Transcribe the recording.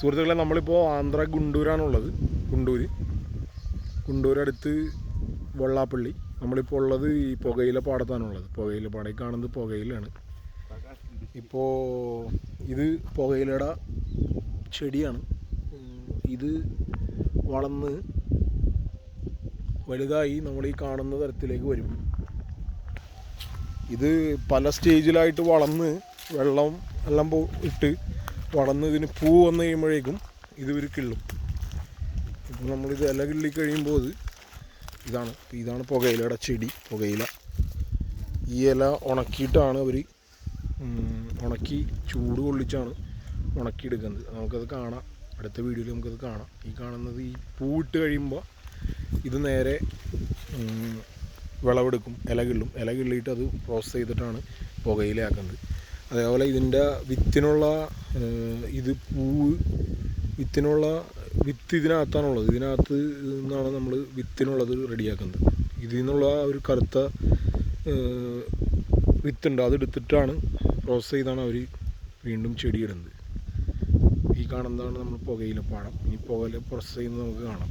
സുഹൃത്തുക്കളെ നമ്മളിപ്പോൾ ആന്ധ്ര ഗുണ്ടൂരാണുള്ളത്. ഗുണ്ടൂര്. ഗുണ്ടൂരടുത്ത് വെള്ളാപ്പള്ളി. നമ്മളിപ്പോൾ ഉള്ളത് ഈ പുകയില പാടത്താണുള്ളത്. പുകയില പാടം. ഈ കാണുന്നത് പുകയിലാണ്. ഇപ്പോൾ ഇത് പുകയിലയുടെ ചെടിയാണ്. ഇത് വളർന്ന് വലുതായി നമ്മൾ ഈ കാണുന്ന തരത്തിലേക്ക് വരും. ഇത് പല സ്റ്റേജിലായിട്ട് വളർന്ന് വെള്ളം എല്ലാം ഇട്ട് വളർന്ന് ഇതിന് പൂ വന്നു കഴിയുമ്പോഴേക്കും ഇത് ഒരു കിള്ളും. ഇപ്പം നമ്മളിത് ഇല കിള്ളി കഴിയുമ്പോൾ ഇത് ഇതാണ്. ഇതാണ് പുകയിലയുടെ ചെടി പുകയില. ഈ ഇല ഉണക്കിയിട്ടാണ് അവർ ഉണക്കി ചൂട് കൊള്ളിച്ചാണ് ഉണക്കിയെടുക്കുന്നത്. നമുക്കത് കാണാം. അടുത്ത വീഡിയോയിൽ നമുക്കത് കാണാം. ഈ കാണുന്നത് ഈ പൂവിട്ട് കഴിയുമ്പോൾ ഇത് നേരെ വിളവെടുക്കും ഇല കിള്ളും. ഇല കിള്ളിയിട്ട് അത് പ്രോസസ് ചെയ്തിട്ടാണ് പുകയിലയാക്കുന്നത്. അതേപോലെ ഇതിന്റെ വിത്തിനുള്ള ഇത് പൂവ് വിത്തിനുള്ള വിത്ത് ഇതിനകത്താണുള്ളത്. ഇതിനകത്ത് നിന്നാണ് നമ്മൾ വിത്തിനുള്ളത് റെഡിയാക്കുന്നത്. ഇതിൽ നിന്നുള്ള ഒരു കറുത്ത വിത്തുണ്ട്. അതെടുത്തിട്ടാണ് പ്രോസസ് ചെയ്താണ് അവർ വീണ്ടും ചെടിയിടുന്നത്. ഈ കാണുന്നതാണ് നമ്മൾ പുകയില പാടം. ഈ പുകയില പ്രോസസ് ചെയ്യുന്നത് നമുക്ക് കാണാം.